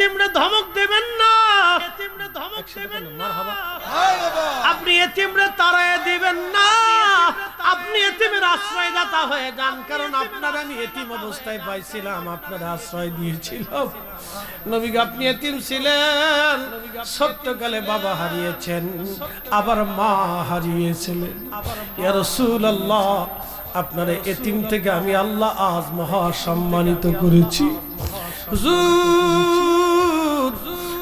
এতিমরে ধমক দেবেন না। এতিমরে ধমক দেবেন না। আপনি এতিমরে তাড়ায় দিবেন না। আপনি এতিমের আশ্রয়দাতা হয়ে যান কারণ আপনার আমি এতিম অবস্থায় পাইছিলাম আপনার আশ্রয় দিয়েছিলাম নবীকে আপনি এতিম ছিলেন সত্যকালে বাবা হারিয়েছেন আবার মা হারিয়েছিলেন। ইয়া রাসূলুল্লাহ আপনার এতিম থেকে আমি আল্লাহ আজ মহা সম্মানিত করেছি। হুজুর!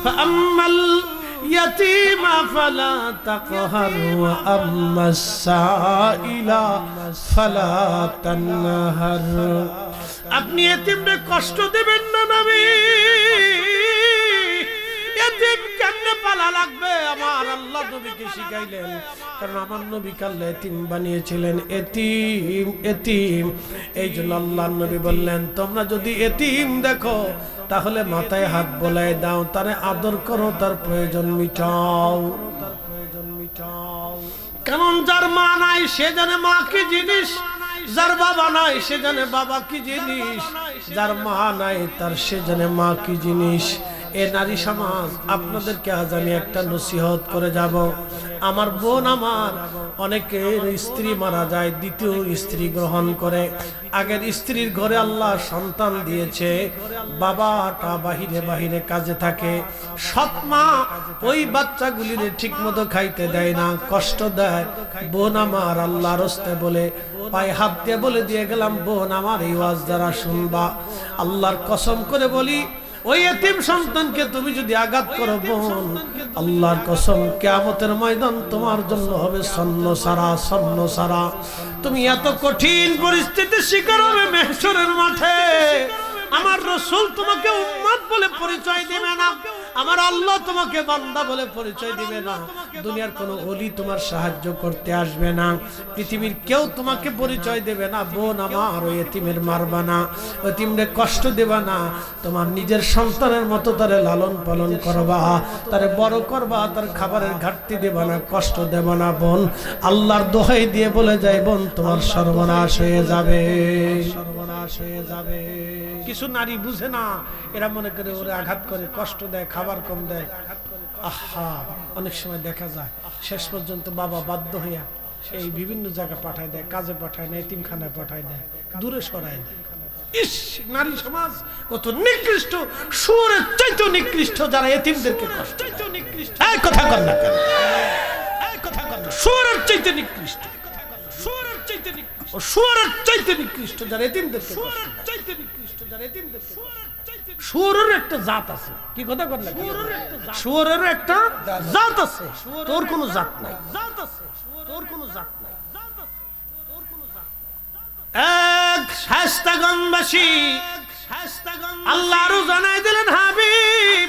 فأما اليتيم فلا تقهر وأما السائل فلا تنهر আপনি এতিমরে কষ্ট দেবেন না নবী এতিম পালা লাগবে, আমার আল্লাহ নবীকে শিখাইলেন। কারণ আমার নবী কাল্লা এতিম বানিয়েছিলেন, এতিম এতিম। এই জন্য আল্লাহ নবী বললেন, তোমরা যদি এতিম দেখো, তাহলে মাথায় হাত বলায় দাও, তারে আদর করো তার প্রয়োজন মিটাও তার প্রয়োজন মিটাও। কারণ যার মা নাই, সে জানে মা কি জিনিস। যার বাবা নাই, সে জানে বাবা কি জিনিস। যার মা নাই, তার সে জানে মা কি জিনিস। এ নারী সমাজ, আপনাদেরকে আজ আমি একটা নসিহত করে যাব। আমার বোন আমার, অনেকের স্ত্রী মারা যায়, দ্বিতীয় স্ত্রী গ্রহণ করে। আগের স্ত্রীর ঘরে আল্লাহ সন্তান দিয়েছে। বাবাটা বাহিরে বাহিরে কাজে থাকে। সৎ মা ওই বাচ্চাগুলির ঠিক মতো খাইতে দেয় না, কষ্ট দেয়। বোন আমার আল্লাহ রস্তে বলে, পায়ে হাত দিয়ে বলে দিয়ে গেলাম, বোন আমার এই ওয়াজ দ্বারা শুনবা, আল্লাহর কসম করে বলি ওই এতিম সন্তানকে তুমি যদি আঘাত করো বোন আল্লাহর কসম কেয়ামতের ময়দান তোমার জন্য হবে সন্ন সারা সন্ন সারা। তুমি এত কঠিন পরিস্থিতির শিকার হবে মেহসরের মাঠে। আমার রসুল তোমাকে উম্মাদ বলে পরিচয় দেবে না। আমার আল্লাহ তোমাকে বান্দা বলে পরিচয় দিবে না। দুনিয়ার কোনো অলি তোমার সাহায্য করতে আসবে না। পৃথিবীর কেউ তোমাকে পরিচয় দেবে না। বোন আমার ওই এতিমের মারবা না। এতিমরে কষ্ট দেবা না। তোমার নিজের সন্তানের মতো তারে লালন পালন করবা। তারে বড় করবা তার খাবারের ঘাটতি দেবা না কষ্ট দেবা না বোন। আল্লাহর দোহাই দিয়ে বলে যায় বোন তোমার সর্বনাশ হয়ে যাবে। সর্বনাশ হয়ে যাবে। কিছু নারী বুঝে না এরা মনে করে ওরে আঘাত করে কষ্ট দেয় খাবার কম দেয়। আহা অনেক সময় দেখা যায় শেষ পর্যন্ত বাবা বাধ্য হইয়া এই বিভিন্ন জায়গায় পাঠায় দেয় কাজে পাঠায় না এতিমখানায় পাঠায় দেয় দূরে সরায় দেয়। ইস নারী সমাজ কত নিকৃষ্ট সুরের নিকৃষ্ট যারা এতিমদেরকে কষ্ট নিকৃষ্ট। এই কথা কর না কেন? কথা কর না। সুরের চাইতে নিকৃষ্ট। সুরের চাইতে নিকৃষ্ট। সুরের চাইতে নিকৃষ্ট যারা এতিমদেরকে সুরের চাইতে নিকৃষ্ট যারা এতিমদেরকে সুরের একটা জাত আছে। কি কথা সুরের একটা জাত। আছে। তোর কোনো জাত নাই। জাত আছে। তোর কোনো জাত নাই। এক শাস্তাগণবাসী আল্লাহ আরও জানাই দিলেন হাবিব।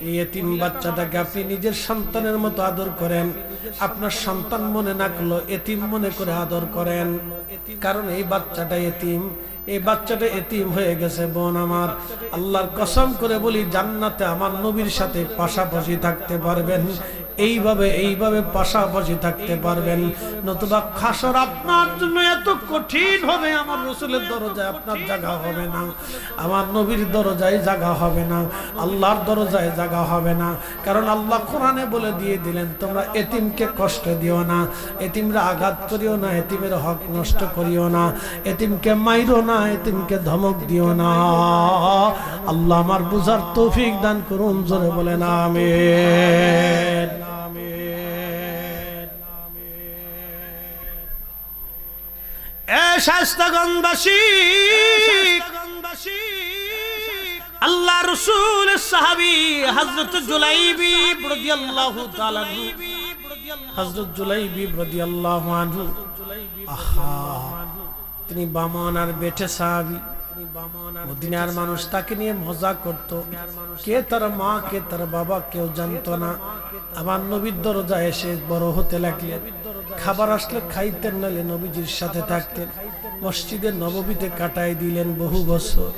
এতিম বাচ্চাটাকে আপনি নিজের সন্তানের মতো আদর করেন। আপনার সন্তান মনে না করল এতিম মনে করে আদর করেন। কারণ এই বাচ্চাটা এতিম। এই বাচ্চাটা এতিম হয়ে গেছে বোন আমার। আল্লাহর কসম করে বলি, জান্নাতে আমার নবীর সাথে পাশাপাশি থাকতে পারবেন। এইভাবে এইভাবে পাশাপাশি থাকতে পারবেন। নতুবা খাসর আপনার জন্য এত কঠিন হবে, আমার রসুলের দরজায় আপনার জায়গা হবে না। আমার নবীর দরজায় জায়গা হবে না, আল্লাহর দরজায় জায়গা হবে না। কারণ আল্লাহ কোরআনে বলে দিয়ে দিলেন, তোমরা এতিমকে কষ্ট দিও না, এতিমরা আঘাত করিও না, এতিমের হক নষ্ট করিও না, এতিমকে মাইরো না, এতিমকে ধমক দিও না। আল্লাহ আমার বুঝার তৌফিক দান করুন, জোরে বলেন, আমেন। শাস্তাগণবাসী। আল্লাহ রসুল সাহাবি হজরত জুলাইবি ব্রদি আল্লাহ হজরত জুলাইবি ব্রদি আল্লাহ আহা তিনি বামানার আর বেটে সাহাবি। মদিনার মানুষ তাকে নিয়ে মজা করত। কে তার মা কে তার বাবা কেউ জানতো না। আবার নবীর দরজা এসে বড় হতে লাগলেন। খাবার আসলে খাইতেন নালে নবীজির সাথে থাকতেন। মসজিদের নববীতে কাটাই দিলেন বহু বছর।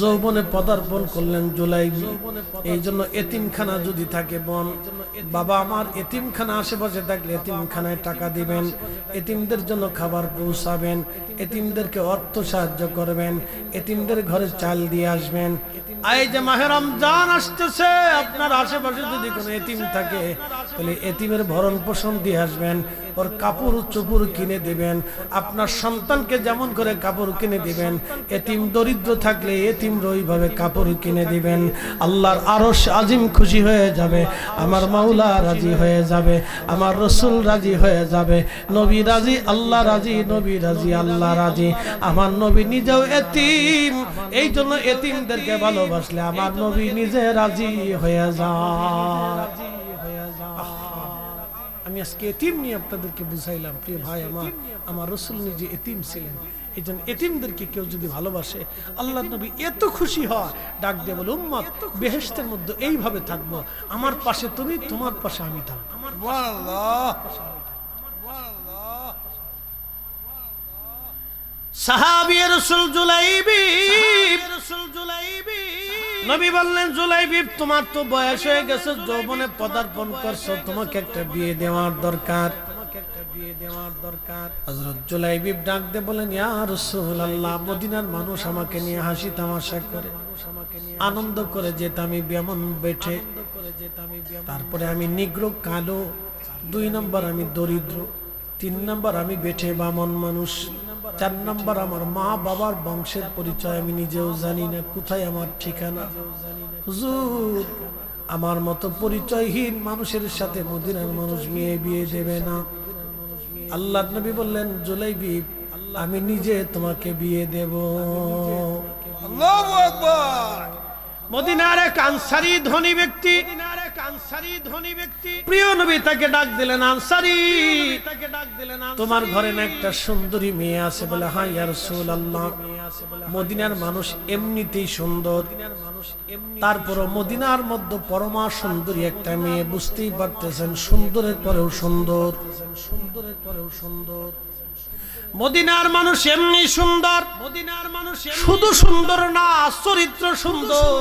যৌবনে পদার্পণ করলেন জুলাইবি এই জন্য এতিমখানা যদি থাকে বন। বাবা আমার এতিমখানা আশেপাশে থাকলে এতিমখানায় টাকা দিবেন। এতিমদের জন্য খাবার পৌঁছাবেন। এতিমদেরকে অর্থ সাহায্য করবেন। এতিমদের ঘরে চাল দিয়ে আসবেন। এই যে মাহে রমজান আসতেছে, আপনার আশেপাশে যদি কোনো এতিম থাকে, তাহলে এতিমের ভরণ পোষণ দিয়ে আসবেন। ওর কাপড় চুপুর কিনে দিবেন। আপনার সন্তানকে যেমন করে কাপড় কিনে দিবেন, এতিম দরিদ্র থাকলে এতিম ওইভাবে কাপড় কিনে দিবেন। আল্লাহর আরশ আজিম খুশি হয়ে যাবে, আমার মাওলা রাজি হয়ে যাবে, আমার রসুল রাজি হয়ে যাবে, নবী রাজি, আল্লাহ রাজি, নবী রাজি, আল্লাহ রাজি। আমার নবী নিজেও এতিম এই জন্য এতিমদেরকে ভালোবাসলে আমার নবী নিজে রাজি হয়ে যায়। আমি আজকে এতিম নিয়ে আপনাদেরকে বুঝাইলাম প্রিয় ভাই আমার আমার রসুল নিজে এতিম ছিলেন। এই জন্য এতিমদেরকে কেউ যদি ভালোবাসে আল্লাহ নবী এত খুশি হয় ডাক দিয়ে বলে উম্মত বেহেস্তের মধ্যে এইভাবে থাকব। আমার পাশে তুমি তোমার পাশে আমি থাকব। সাহাবি রসুল জুলাইবি। রসুল জুলাইবি। নবী বললেন, জুলাইবি, তোমার তো বয়স হয়ে গেছে, যৌবনে পদার্পণ করছ, তোমাকে একটা বিয়ে দেওয়ার দরকার। মানুষ আমাকে নিয়ে হাসি করে, আনন্দ করে যেত আমি তারপরে আমি নিগ্র, কালো, দুই নম্বর আমি দরিদ্র তিন নম্বর আমি বেঠে বামন মানুষ। চার নম্বর আমার মা বাবার বংশের পরিচয় আমি নিজেও জানি না, কোথায় আমার ঠিকানা? হুজুর, আমার মতো পরিচয়হীন মানুষের সাথে মদিনার মানুষ মেয়ে বিয়ে দেবে না। আল্লাহ নবী বললেন, জুলাইবি, আমি নিজে তোমাকে বিয়ে দেব। মদিনার এক আনসারি ধনী ব্যক্তি। প্রিয় নবী তাকে ডাক দিলেন আনসারি তাকে ডাক দিলেন তোমার ঘরে না একটা সুন্দরী মেয়ে আছে বলে হ্যাঁ ইয়া রাসূলুল্লাহ। মদিনার মানুষ এমনিতেই সুন্দর। তারপর মদিনার মধ্যে পরমা সুন্দরী একটা মেয়ে বুঝতেই পারতেছেন সুন্দরের পরেও সুন্দর সুন্দরের পরেও সুন্দর। মদিনার মানুষ এমনি সুন্দর। মদিনার মানুষ শুধু সুন্দর। না চরিত্র সুন্দর।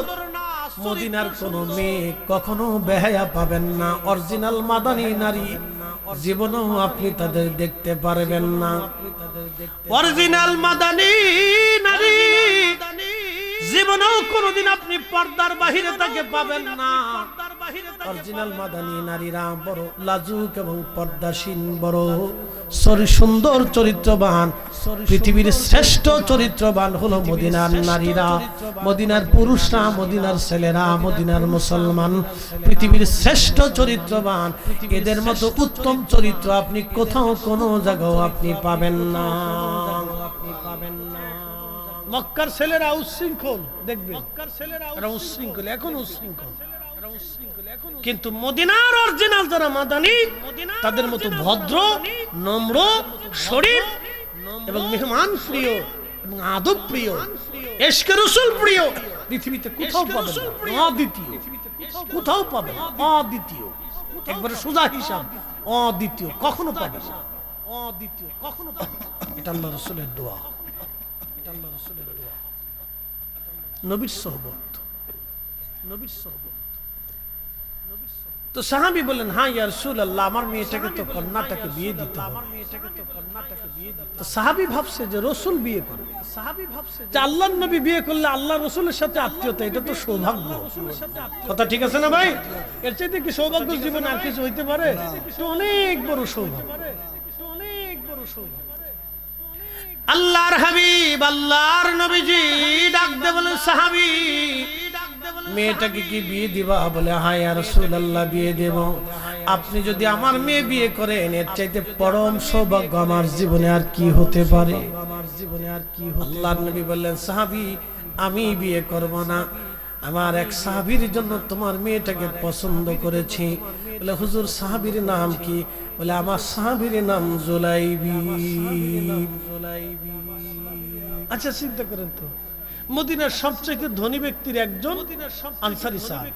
মদিনার কোন মেয়ে কখনো বেহায়া পাবেন না অরিজিনাল মাদানি নারী। জীবনেও আপনি তাদের দেখতে পারবেন না। অরিজিনাল মাদানি নারী। জীবনেও কোনোদিন আপনি পর্দার বাহিরে তাকে পাবেন না। অরিজিনাল মাদানী নারীরা বড় লাজুক এবং পর্দাসীন বড় সরি সুন্দর চরিত্রবান। পৃথিবীর শ্রেষ্ঠ চরিত্রবান। হলো মদিনার নারীরা মদিনার পুরুষরা মদিনার ছেলেরা মদিনার মুসলমান। পৃথিবীর শ্রেষ্ঠ চরিত্রবান। এদের মতো উত্তম চরিত্র আপনি কোথাও কোনো জায়গাও আপনি পাবেন না। আপনি পাবেন না। মক্কার ছেলেরা উচ্ছৃঙ্খল দেখবে। মক্কার ছেলেরা উচ্ছৃঙ্খল এখন উচ্ছৃঙ্খল কিন্তু মদিনার অরিজিনাল যারা মাদানি তাদের মতো ভদ্র নম্র শরীফ এবং মেহমান প্রিয় এবং আদব প্রিয় এশকে রসুল প্রিয়। পৃথিবীতে কোথাও পাবেন না। অদ্বিতীয়। কোথাও পাবেন না। অদ্বিতীয়। একবারে সোজা হিসাব অদ্বিতীয়। কখনো পাবেন না। অদ্বিতীয়। কখনো পাবে। এটা আল্লাহ রসুলের দোয়া। এটা আল্লাহ রসুলের দোয়া নবীর সোহবত। নবীর সোহবত। তো সাহাবি বললেন হ্যাঁ ইয়ার সুল আল্লাহ আমার মেয়েটাকে তো কন্যাটাকে বিয়ে দিতে আমার মেয়েটাকে তো কন্যাটাকে বিয়ে দিতে তো সাহাবি ভাবছে যে রসুল বিয়ে করবে। সাহাবি ভাবছে যে আল্লাহ নবী বিয়ে করলে আল্লাহ রসুলের সাথে আত্মীয়তা এটা তো সৌভাগ্য। কথা ঠিক আছে না ভাই? এর চাইতে কি সৌভাগ্য জীবনে আর কিছু হইতে পারে? অনেক বড় সৌভাগ্য। অনেক বড় সৌভাগ্য। আল্লাহর হাবিব, আল্লাহর নবীজি ডাক দে বলেন সাহাবি, মেয়েটাকে কি বিয়ে দিবা? বলে হ্যাঁ আর আল্লাহ বিয়ে দেব। আপনি যদি আমার মেয়ে বিয়ে করেন, এর চাইতে পরম সৌভাগ্য আমার জীবনে আর কি হতে পারে? আমার জীবনে আর কি আল্লাহর নবী বললেন, সাহাবি, আমি বিয়ে করব না। আমার এক সাহাবির জন্য তোমার মেয়েটাকে পছন্দ করেছি। বলে, হুজুর, সাহাবির নাম কি? বলে, আমার সাহাবির নাম জুলাইবি। আচ্ছা চিন্তা করেন তো। মদিনার সবচেয়ে ধনী ব্যক্তির একজন আনসারি সাহেব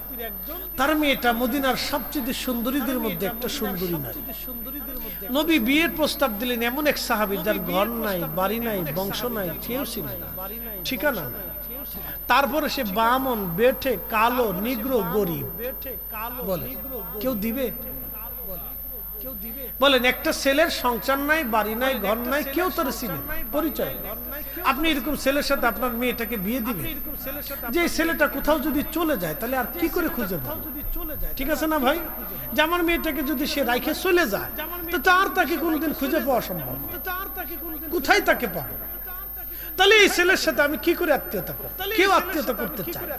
তার মেয়েটা মদিনার সবচেয়ে সুন্দরীদের মধ্যে একটা সুন্দরী নারী। নবী বিয়ের প্রস্তাব দিলেন এমন এক সাহাবি যার ঘর নাই, বাড়ি নাই, বংশ নাই কেউ ছিল ঠিকানা নাই। তারপরে সে বামন, বেঠে, কালো, নিগ্র, গরিব। বলে, কেউ দিবে? বলেন একটা ছেলের সংসার নাই বাড়ি নাই ঘর নাই কেউ তোর চিনে পরিচয় আপনি এরকম ছেলের সাথে আপনার মেয়েটাকে বিয়ে দিবেন? যে ছেলেটা কোথাও যদি চলে যায় তাহলে আর কি করে খুঁজে পাবে? ঠিক আছে না ভাই? যে আমার মেয়েটাকে যদি সে রাইখে চলে যায় তো তার তাকে কোনোদিন খুঁজে পাওয়া সম্ভব। কোথায় তাকে পাবো? তাহলে এই ছেলের সাথে আমি কি করে আত্মীয়তা করব? কেউ আত্মীয়তা করতে চায়? না।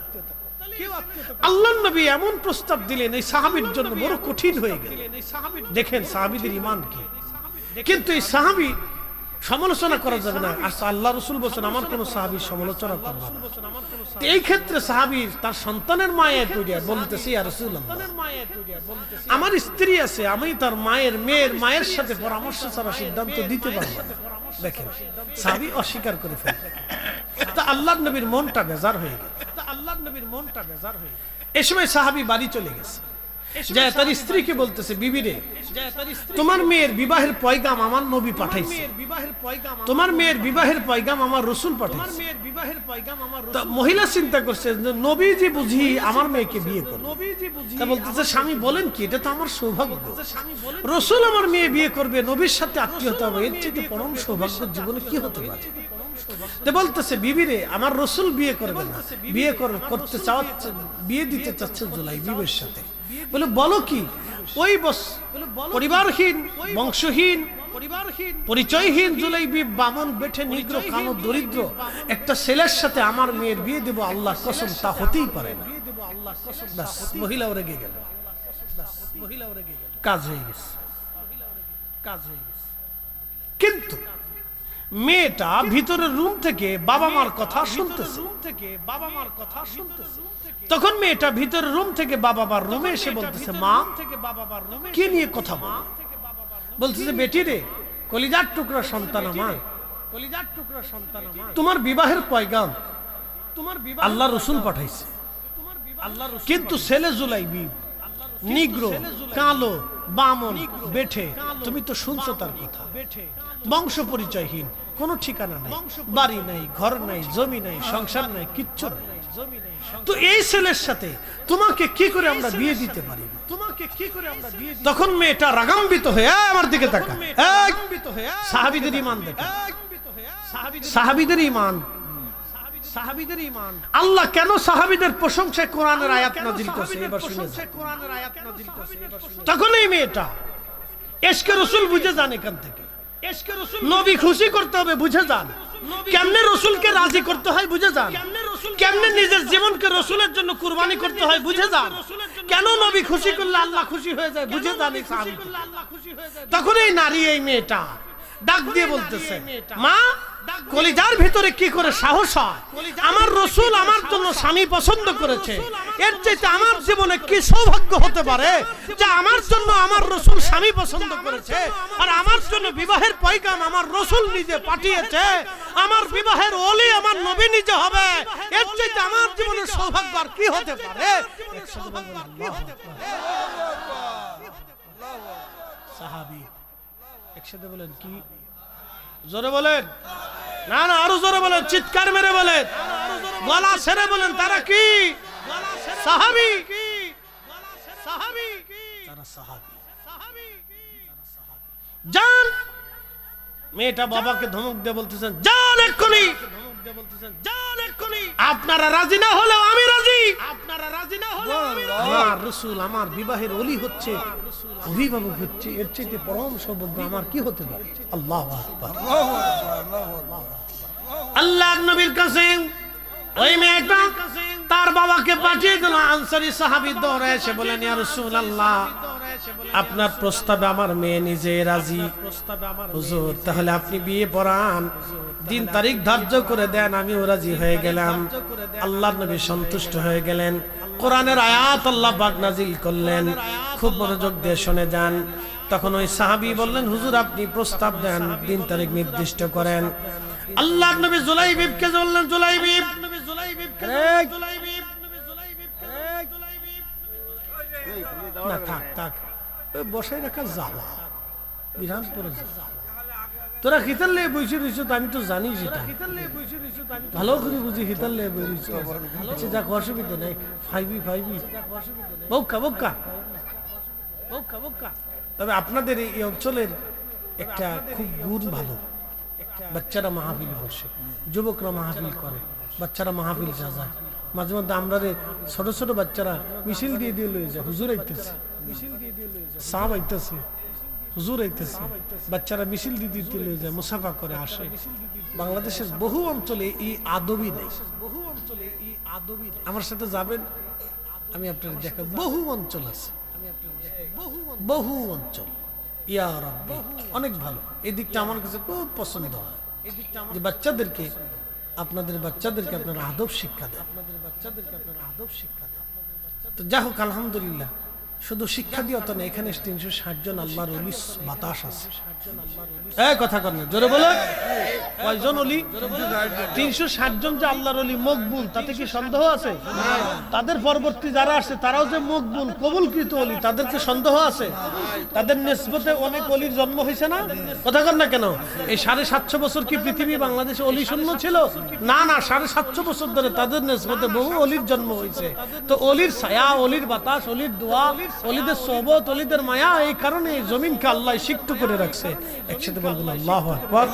আল্লাহ নবী এমন প্রস্তাব দিলেন এই সাহাবির জন্য বড় কঠিন হয়ে গেল। দেখেন সাহাবিদের ইমান কি? কিন্তু এই সাহাবি সমালোচনা করা যাবে না। আর আল্লাহ রসুল বলছেন আমার কোন সাহাবির সমালোচনা করব এই ক্ষেত্রে সাহাবি তার সন্তানের মায়ের করিয়া বলতেছি আর রসুল আমার স্ত্রী আছে আমি তার মায়ের মেয়ের মায়ের সাথে পরামর্শ ছাড়া সিদ্ধান্ত দিতে পারব দেখেন সাহাবি অস্বীকার করে ফেলে তা আল্লাহ নবীর মনটা বেজার হয়ে গেল আল্লাহ নবীর মনটা বেজার হয়ে এ সময় সাহাবি বাড়ি চলে গেছে। যে তার স্ত্রীকে বলতেছে বিবি তোমার মেয়ের বিবাহের পয়গাম আমার নবী পাঠাইছে। তোমার মেয়ের বিবাহের পয়গাম আমার রসুল পাঠাইছে। মহিলা চিন্তা করছে যে বুঝি আমার মেয়েকে বিয়ে করবে। তা বলতেছে স্বামী বলেন কি? এটা তো আমার সৌভাগ্য। রসুল আমার মেয়ে বিয়ে করবে নবীর সাথে আত্মীয়তা হবে এর চেয়ে পরম সৌভাগ্য জীবনে কি হতে পারে? তো বলতেছে বিবিরে আমার রসুল বিয়ে করবে না। বিয়ে করতে চাচ্ছে বিয়ে দিতে চাচ্ছে জুলাই বিবের সাথে। বলে বলো কি? ওই বস পরিবারহীন বংশহীন পরিচয়হীন জুলাই বামন বেঠে নিগ্র কানো দরিদ্র একটা ছেলের সাথে আমার মেয়ের বিয়ে দেব আল্লাহ কসম তা হতেই পারে না। মহিলাও রেগে গেল। কাজ হয়ে গেছে। কাজ হয়ে গেছে। কিন্তু মেয়েটা ভিতরের রুম থেকে বাবা মার কথা শুনতেছে। থেকে বাবা মার কথা শুনতেছে। তখন মেয়েটা ভিতরের রুম থেকে বাবা মার রুমে এসে বলতেছে মা থেকে বাবা মার রুমে কি নিয়ে কথা বল? বলতেছে বেটি রে কলিজার টুকরা সন্তান আমার। কলিজার টুকরা সন্তান আমার। তোমার বিবাহের পয়গাম। তোমার বিবাহ আল্লাহ রসুল পাঠাইছে। আল্লাহ কিন্তু ছেলে জুলাইবি। নিগ্র কালো বামন বেঠে। তুমি তো শুনছো তার কথা। বংশ পরিচয়হীন কোনো ঠিকানা নাই বাড়ি নাই ঘর নাই জমি নাই সংসার নাই কিচ্ছু নাই। তো এই ছেলের সাথে তোমাকে কি করে আমরা বিয়ে দিতে পারি? তোমাকে কি করে আমরা বিয়ে তখন মেয়েটা রাগাম্বিত হয়ে "এই, আমার দিকে তাকা এই, সাহাবীদের ইমান দেখো। সাহাবীদের ইমান। সাহাবীদের ইমান। আল্লাহ কেন সাহাবীদের প্রশংসায় কোরআনের আয়াত করছে? এবার শুনে যান। তখন এই মেয়েটা এসকে রসুল বুঝে জানে এখান থেকে। নবী খুশি করতে হবে বুঝে যান। কেমনে রসুলকে রাজি করতে হয় বুঝে যান। কেমনে নিজের জীবনকে রসুলের জন্য কুরবানি করতে হয় বুঝে যান। কেন নবী খুশি করলে আল্লাহ খুশি হয়ে যায় বুঝে যান তখন এই নারী এই মেয়েটা ডাক দিয়ে বলতেছে মা কলিজার ভিতরে কি করে সাহস হয়? আমার রসুল আমার জন্য স্বামী পছন্দ করেছে। এর চাইতে আমার জীবনে কি সৌভাগ্য হতে পারে? যে আমার জন্য আমার রসুল স্বামী পছন্দ করেছে আর আমার জন্য বিবাহের পয়গাম আমার রসুল নিজে পাঠিয়েছে। আমার বিবাহের ওলি আমার নবী নিজে হবে। এর চাইতে আমার জীবনে সৌভাগ্য আর কি হতে পারে। সাহাবী একসাথে বলেন কি? জোরে বলেন। না না আরও জোরে বলেন চিৎকার মেরে বলেন। গলা ছেড়ে বলেন তারা কি? সাহাবি? সাহাবি? তারা সাহাবি। যান। মেয়েটা বাবাকে ধমক দিয়ে বলতেছেন যান এক্ষুনি। আপনারা রাজি না হলেও আমি রাজি। আপনারা রাজি না হলেও আমার রসুল আমার বিবাহের অলি হচ্ছে অভিভাবক হচ্ছে এর চাইতে পরম সৌভাগ্য আমার কি হতে পারে? আল্লাহ আকবার। আল্লাহ নবীর কাছে ওই মেয়েটা তার বাবাকে পাঠিয়ে দিল। আনসারি সাহাবি দৌড়ে এসে বলেন ইয়া রাসূলুল্লাহ আপনার প্রস্তাবে আমার মেয়ে নিজে রাজি হুজুর তাহলে আপনি বিয়ে পড়ান দিন তারিখ ধার্য করে দেন আমিও রাজি হয়ে গেলাম আল্লাহ নবী সন্তুষ্ট হয়ে গেলেন কোরআনের আয়াত আল্লাহ পাক নাজিল করলেন খুব মনোযোগ দিয়ে শুনে যান তখন ওই সাহাবি বললেন হুজুর আপনি প্রস্তাব দেন দিন তারিখ নির্দিষ্ট করেন আল্লাহ নবী জুলাইবিবকে বললেন জুলাইবিব! না থাক থাক ওই বসাই রাখা জ্বালা বিরাট করে তোরা খিতার লেগে বসে রয়েছ তো আমি তো জানি সেটা। ভালো করে বুঝি খিতার লেগে বই রয়েছ আচ্ছা যাক অসুবিধা নেই। ফাইবি ফাইবি বৌকা বৌকা। বৌকা বৌকা। তবে আপনাদের এই অঞ্চলের একটা খুব গুণ ভালো। বাচ্চারা মাহফিল বসে যুবকরা মাহফিল করে বাচ্চারা মাহফিল সাজায়। মাঝে মধ্যে আমরা ছোট ছোট বাচ্চারা মিছিল দিয়ে দিয়ে লয়ে যায়। হুজুর আইতেছে। সাপ আইতেছে। হুজুর আইতেছে। বাচ্চারা মিছিল দিয়ে দিতে লয়ে যায়, মুসাফা করে, আসে। বাংলাদেশের বহু অঞ্চলে এই আদবি নেই। বহু অঞ্চলে এই আদবি আমার সাথে যাবেন, আমি আপনার দেখা বহু অঞ্চল আছে। বহু অঞ্চল। ইয়া রাব্বি, অনেক ভালো। এই দিকটা আমার কাছে খুব পছন্দ হয়। যে বাচ্চাদেরকে আপনাদের বাচ্চাদেরকে আপনারা আদব শিক্ষা দেন। আপনাদের বাচ্চাদেরকে আপনারা আদব শিক্ষা দেন তো যা হোক, আলহামদুলিল্লাহ। শুধু শিক্ষা দিয়ে তো না, এখানে তিনশো ষাট জন আল্লাহর বাতাস আছে। কথা কর জোরে বলো। কয়জন অলি তিনশো ষাট জন যে আল্লাহর অলি মকবুল, তাতে কি সন্দেহ আছে? তাদের পরবর্তী যারা তারাও যে মকবুল, কবুলকৃত অলি তাদেরকে সন্দেহ আছে? তাদের নেসবতে অনেক অলির জন্ম হয়েছে না? কথা কর না কেন? এই সাড়ে সাতশো বছর কি পৃথিবী বাংলাদেশে অলি শূন্য ছিল? না না, সাড়ে সাতশো বছর ধরে তাদের নেসবতে বহু অলির জন্ম হয়েছে। তো অলির ছায়া অলির বাতাস অলির দোয়া অলিদের সবত অলিদের মায়া এই কারণে জমিনকে আল্লাহ সিক্ত করে রাখছে। একসাথে বলবেন আল্লাহ আকবার।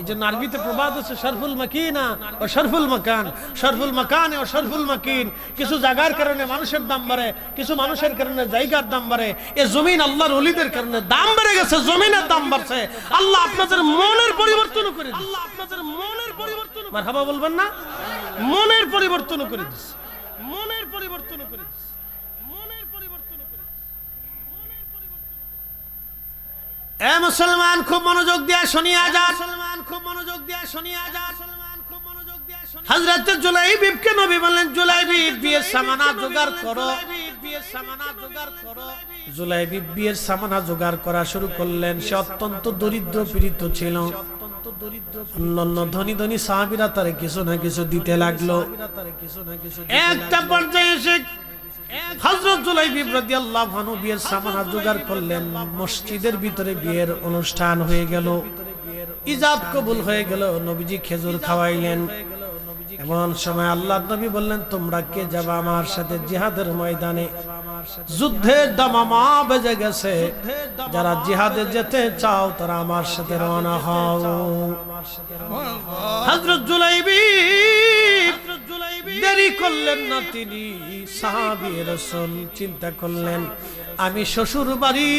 এই জন্য আরবিতে প্রবাদ আছে শরফুল মাকিনা ও শরফুল মাকান। শরফুল মাকান ও শরফুল মাকিন। কিছু জায়গার কারণে মানুষের দাম বাড়ে কিছু মানুষের কারণে জায়গার দাম বাড়ে। এ জমিন আল্লাহর অলিদের কারণে দাম বেড়ে গেছে জমিনের দাম বাড়ছে। আল্লাহ আপনাদের মনের পরিবর্তন করে আল্লাহ আপনাদের মনের পরিবর্তন মারহাবা বলবেন না? মনের পরিবর্তন করে দিচ্ছে। মনের পরিবর্তন করে দিচ্ছে মনের পরিবর্তন করে দিচ্ছে এ মুসলমান খুব মনোযোগ দিয়ে শুনিয়া যা মুসলমান খুব মনোযোগ দিয়ে শুনিয়া যা জুলাইবিবকে নবী বললেন জুলাইবিব জোগাড় করো। বিয়ের সামানা জোগাড় করো। জুলাইবিব বিয়ের সামানা জোগাড় করা শুরু করলেন। সে অত্যন্ত দরিদ্র পীড়িত ছিল। অন্যান্য ধনী ধনী সাহাবীরা তারে কিছু না কিছু দিতে লাগল। একটা পর্যায়ে এসে বললেন, তোমরা কে যাবে আমার সাথে জিহাদের ময়দানে? যুদ্ধের দামামা বেজে গেছে। যারা জিহাদে যেতে চাও, তারা আমার সাথে রওনা হও। হযরত জুলাইবি দেরি করলেন না তিনি। সাহাবী রাসূল চিন্তা করলেন, আমি শ্বশুর বাড়ি,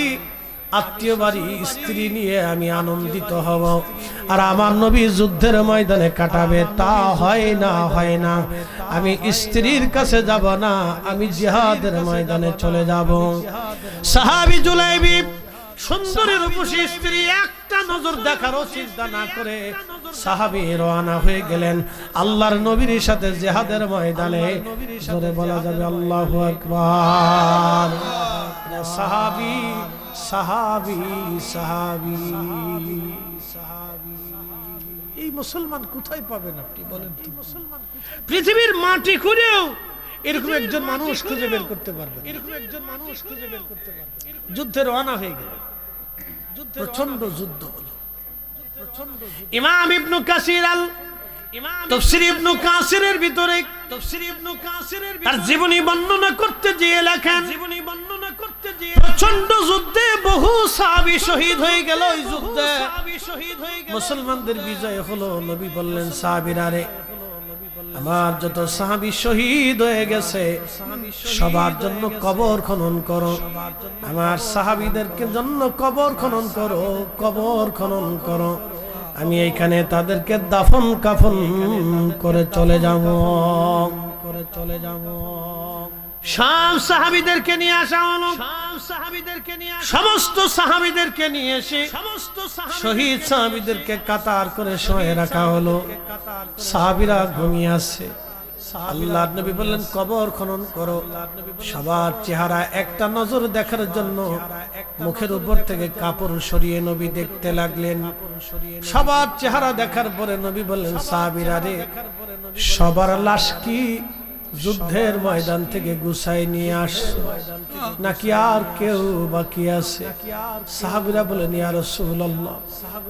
আত্মীয় বাড়ি, স্ত্রী নিয়ে আমি আনন্দিত হব। আর আমার নবী যুদ্ধের ময়দানে কাটাবে, তা হয় না হয় না। আমি স্ত্রীর কাছে যাব না, আমি জিহাদের ময়দানে চলে যাব। সাহাবি জুলাইবি সুন্দরের উপসী স্ত্রী একটা নজর দেখারও চিন্তা না করে সাহাবি রওনা হয়ে গেলেন আল্লাহর নবীর সাথে জেহাদের ময়দানে। জোরে বলা যাবে আল্লাহু আকবার। সাহাবি সাহাবি সাহাবি সাহাবি। এই মুসলমান কোথায় পাবেন আপনি বলেন মুসলমান পৃথিবীর মাটি খুঁজেও এরকম একজন মানুষ খুঁজে বের করতে পারবে। এরকম একজন মানুষ খুঁজে বের করতে পারবে। যুদ্ধে রওনা হয়ে গেল। প্রচণ্ড যুদ্ধ হলো। ইমাম ইবনু কাসির আল তফসির ইবনু কাসিরের ভিতরে তফসির ইবনু কাসিরের তার জীবনী বর্ণনা করতে গিয়ে লেখেন জীবনী বর্ণনা করতে গিয়ে প্রচণ্ড যুদ্ধে বহু সাহাবী শহীদ হয়ে গেল যুদ্ধে মুসলমানদের বিজয় হলো নবী বললেন সাহাবীরা রে আমার যত সাহাবি শহীদ হয়ে গেছে, সবার জন্য কবর খনন করো। আমার সাহাবিদেরকে জন্য কবর খনন করো, কবর খনন করো। আমি এইখানে তাদেরকে দাফন কাফন করে চলে যাব। করে চলে যাব। সব সাহাবীদেরকে নিয়ে আসা হলো। নিয়ে সমস্ত সাহাবীদেরকে নিয়ে এসে সমস্ত শহীদ সাহাবীদেরকে কাতার করে শোয়ে রাখা হলো। সাহাবীরা ঘুমিয়ে আছে আল্লাহ নবী বললেন কবর খনন করো। সবার চেহারা একটা নজর দেখার জন্য মুখের উপর থেকে কাপড় সরিয়ে নবী দেখতে লাগলেন। সবার চেহারা দেখার পরে নবী বললেন সাহাবীরা রে সবার লাশ কি যুদ্ধের ময়দান থেকে গুছাই নিয়ে আস নাকি আর কেউ বাকি আছে? সাহাবিরা বলেন, ইয়া রাসূলুল্লাহ,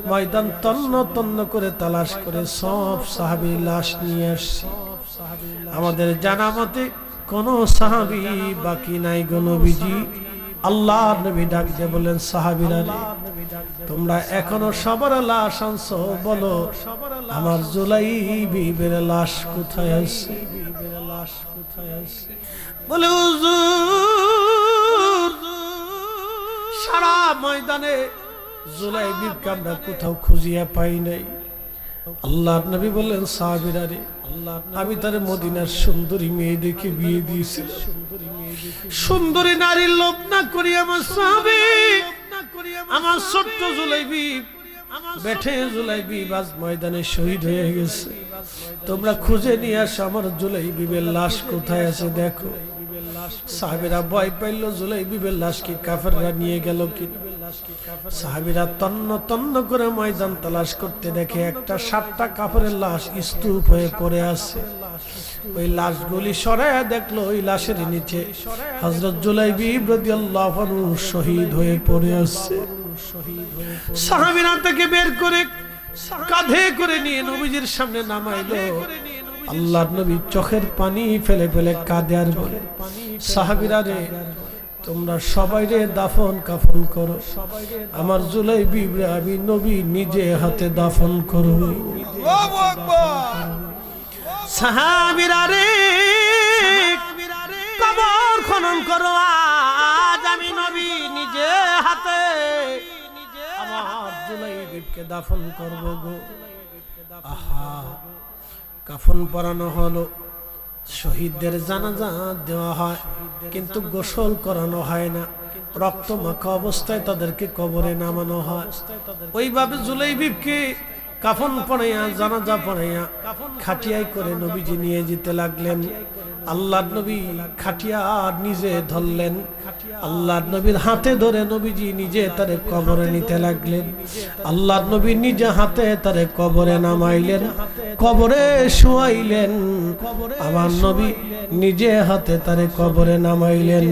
ময়দান তন্ন তন্ন করে তালাশ করে সব সাহাবী লাশ নিয়ে আসছি। আমাদের জানা মতে কোনো সাহাবী বাকি নাই গো নবীজি। আল্লাহ নবী ডাক দিয়ে বললেন সাহাবীরা তোমরা এখনও সবার লাশ আনছো? বলো, আমার জুলাই বিবের লাশ কোথায় আছে? বলে সারা ময়দানে জুলাই আমরা কোথাও খুঁজিয়া পাই নাই। আল্লাহ নবী বললেন, সাহাবিরা রে, আমি তার মদিনার সুন্দরী মেয়ে দেখে বিয়ে দিয়েছি সুন্দরী নারীর লোভ না করি আমার সাহাবি, আমার ছোট্ট জুলাইবি বেঠে জুলাইবি বাজ ময়দানে শহীদ হয়ে গেছে। তোমরা খুঁজে নিয়ে আমার লাশ কোথায় আছে দেখো। ভয় পাইল লাশ কি কাফেররা নিয়ে গেল কি সাহাবিরা তন্ন তন্ন করে ময়দান তালাশ করতে দেখে একটা সাতটা কাপড়ের লাশ স্তূপ হয়ে পড়ে আছে। ওই লাশগুলি সরাইয়া দেখল, ওই লাশের নিচে হজরত জুলাইবি রাদিয়াল্লাহু শহীদ হয়ে পড়ে আছে। সাহাবিরা থেকে বের করে কাঁধে করে নিয়ে নবীজির সামনে নামাইলো। আল্লাহর নবী চোখের পানি ফেলে ফেলে কাঁদে আর বলে সাহাবিরা রে তোমরা সবাই রে দাফন কাফন করো। আমার জুলাই বিবরে আমি নবী নিজে হাতে দাফন করব সাহাবিরা রে। কবর খনন করো আজ। বিবকে দাফন করব গো। আহা, কাফন পরানো হলো। শহীদদের জানাজা দেওয়া হয়, কিন্তু গোসল করানো হয় না। রক্ত মাখা অবস্থায় তাদেরকে কবরে নামানো হয়। ওইভাবে জুলাইবিবকে কাফন পড়াইয়া জানাজা পড়াইয়া খাটিয়াই করে নবীজি নিয়ে যেতে লাগলেন। আল্লাহ নবী খাটিয়া নিজে ধরলেন। আল্লাহ নবীর হাতে ধরে নবীজি নিজে তারে কবরে নিতে লাগলেন। আল্লাহ নবী নিজে হাতে তারে কবরে নামাইলেন কবরে শুয়াইলেন। আমার নবী নিজে হাতে তারে কবরে নামাইলেন।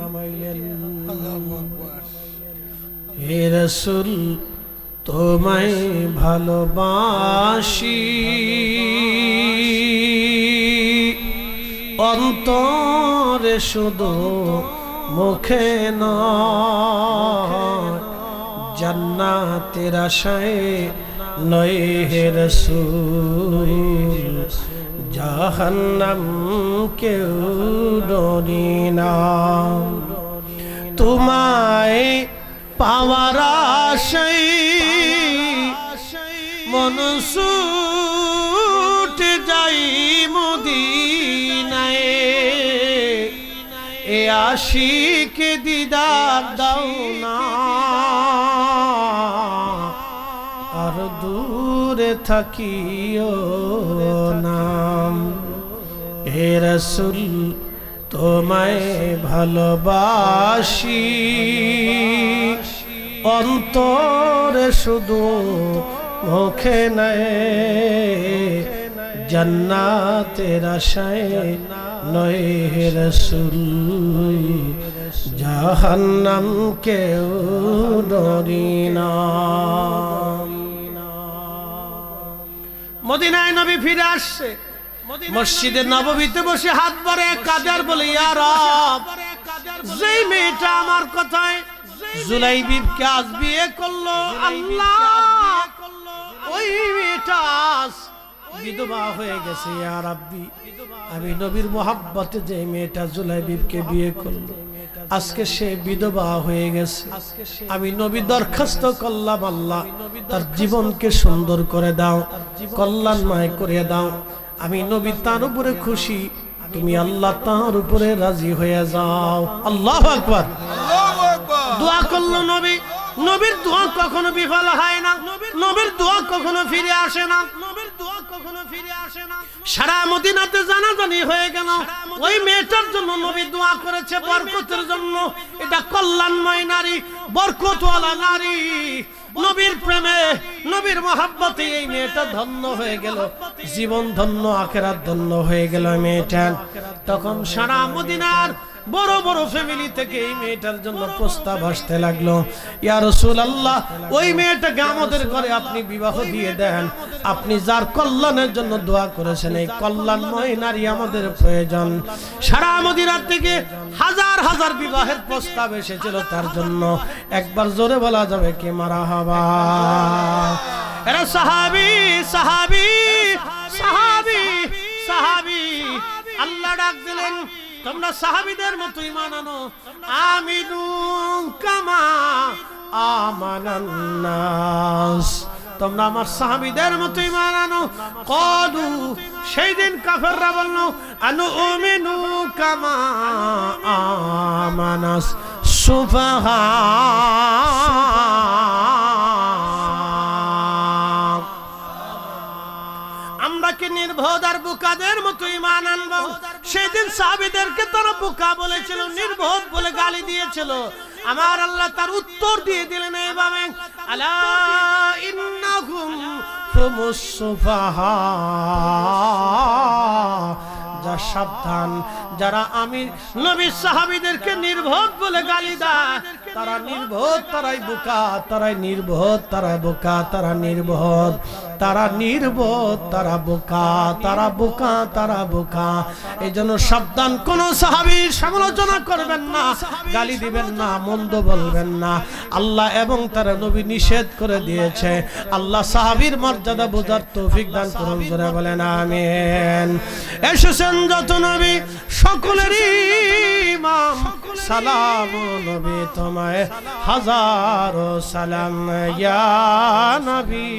নামাইলেন হে রসুল তোমায় ভালোবাসি। অন্তরে শুধু মুখে নয়, জান্নাতের আশায় নয় হে রসুল, জাহান্নাম কেউ ডরি না। তোমায় পাওয়ার আশাই মনসুটে যাই মদিনায়। এ আশিকে দিদার দাও না। আর দূরে থাকিও নাম হে রসুল তোমায় ভালোবাসি। অন্তরে শুধু মুখে নেয়। জান্নাতের আশায় নয় হে রসুল জাহান্নাম কেউ ডরি না। মদিনায় নবী ফিরে আসছে। মসজিদের নববীতে বসে হাত ভরে কাজার বলে ইয়ার যেই মেয়েটা আমার কথায় জুলাই বিবকে আজ বিয়ে করল? আল্লাহ ওই মেয়েটা বিধবা হয়ে গেছে ইয়া রাব্বি। আমি নবীর মোহাব্বতে যে মেয়েটা জুলাই বিবকে বিয়ে করল আজকে সে বিধবা হয়ে গেছে। আমি নবী দরখাস্ত করলাম আল্লাহ তার জীবনকে সুন্দর করে দাও কল্যাণময় করে দাও। আমি নবী তার উপরে খুশি তুমি আল্লাহ তার উপরে রাজি হয়ে যাও। আল্লাহ আকবার। নবীর দোয়া কখনো বিফল হয় না। নবীর দোয়া কখনো ফিরে আসে না। কখনো ফিরে আসে না সারা মদিনাতে জানাজানি হয়ে গেল। ওই মেয়েটার জন্য করেছে জন্য। এটা কল্যাণময় নারী, বরকতওয়ালা নারী। নবীর প্রেমে, নবীর এই মেয়েটা ধন্য হয়ে জীবন ধন্য, আখেরাত ধন্য হয়ে গেল মেয়েটা। তখন সারা মদিনার বড় বড় ফ্যামিলি থেকে এই মেয়েটার জন্য প্রস্তাব আসতে লাগল। ইয়া রসুল আল্লাহ ওই মেয়েটাকে আমাদের ঘরে আপনি বিবাহ দিয়ে দেন। আপনি যার কল্যাণের জন্য দোয়া করেছেন এই কল্যাণময় নারী আমাদের প্রয়োজন। সারা মদিনার থেকে হাজার হাজার বিবাহের প্রস্তাব এসেছিল তার জন্য। একবার জোরে বলা যাবে কি মারা হবা। এরা সাহাবি সাহাবি সাহাবি। সাহাবি। আল্লাহ ডাক দিলেন তোমরা সাহাবিদের মতো ইমান আনো। আমিনু কামা আমানান্নাস। তোমরা আমার সাহাবিদের মতো ইমান আনো। কদু সেই দিন কাফেররা বলল, আনু উমিনু কামা আমানাস। সুফাহা কি বোকাদের মতো ইমান আনব। সেদিন সাহাবিদেরকে তারা বোকা বলেছিল, নির্বোধ বলে গালি দিয়েছিল। আমার আল্লাহ তার উত্তর দিয়ে দিলেন এভাবে যা সাবধান, যারা আমি নবী সাহাবিদেরকে নির্বোধ বলে গালি দেয়। তারা নির্বোধ, তারাই বোকা, তারাই নির্বোধ তারা বোকা, তারা নির্বোধ। তারা নির্বোধ, তারা বোকা তারা বোকা তারা বোকা। এই জন্য সাবধান, কোন সাহাবীর সমালোচনা করবেন না, গালি দিবেন না, মন্দ বলবেন না। আল্লাহ এবং তারা নবী নিষেধ করে দিয়েছে। আল্লাহ সাহাবীর মর্যাদা বোঝার তৌফিক দান করুন, জোরে বলেন, আমিন। এসেছেন যত নবী, সকলেরই ইমাম। সালাম নবী তোমায় হাজারো সালাম ইয়া নবী।